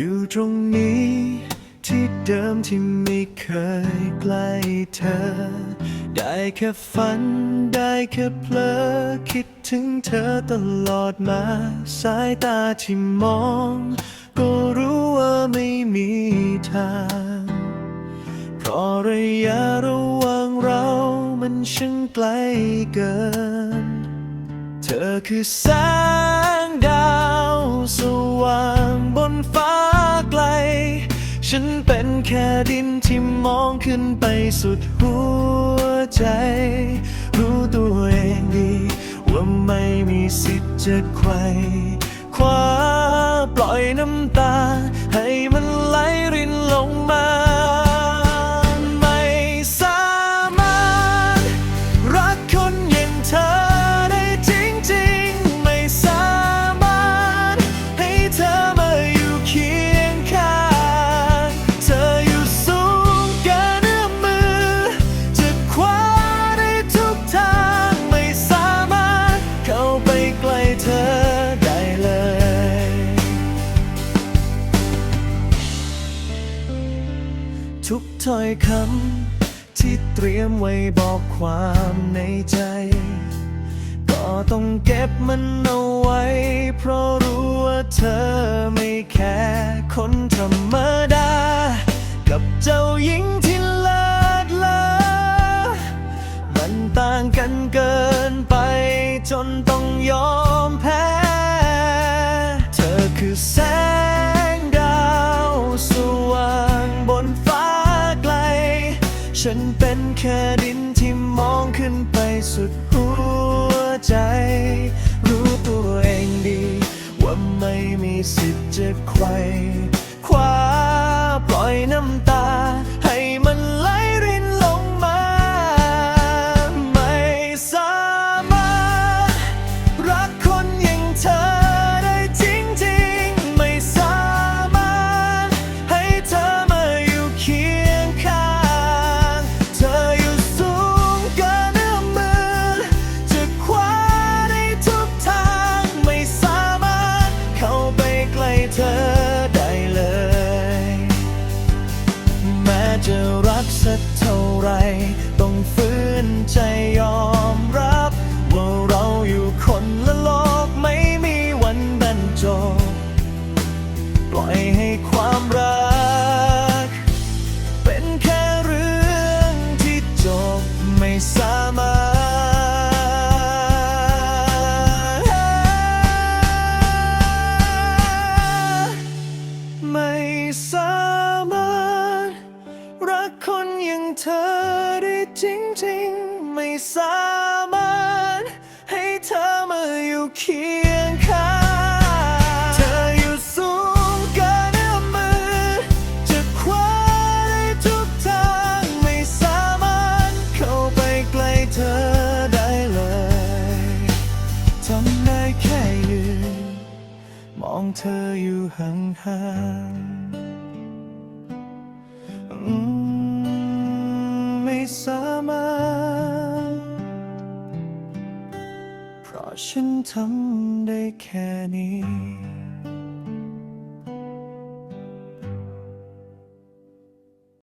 อยู่ตรงนี้ ที่เดิมที่ไม่เคยใกล้เธอ ได้แค่ฝัน ได้แค่เพลอคิดถึงเธอตลอดมา สายตาที่มอง ก็รู้ว่าไม่มีทาง เพราะระยะระหว่างเรามันช่างไกลเกิน เธอคือแสงดาวสว่างบนฟ้า ฉันเป็นแค่ดินที่มองขึ้นไปสุดหัวใจ รู้ตัวเองดี ว่าไม่มีสิทธิ์จะใครคว้าปล่อยน้ำตา ให้มันไหลรินลงมา ใกล้เธอได้เลย ทุกถ้อยคำที่เตรียมไว้บอกความในใจ ก็ต้องเก็บมันเอาไว้ เพราะรู้ว่าเธอไม่แค่คนธรรมดา กับเจ้าหญิงที่เลิศเลอมันต่างกันเกินไปจนต ยอมแพ้ เธอคือแสงดาวสว่างบนฟ้าไกล ฉันเป็นแค่ดินที่มองขึ้นไปสุดหัวใจ จะรักสักเท่าไร ต้องฝืนใจยอมรับ คนอย่างเธอได้จริงๆ ไม่สามารถ ให้เธอมาอยู่เคียงข้าง เธออยู่สูงเกินเอื้อมมือ จะคว้าได้ทุกทาง ไม่สามารถเข้าไปใกล้เธอได้เลยทำได้แค่ยืน มองเธออยู่ห่างๆ มา เพราะฉันทำได้แค่นี้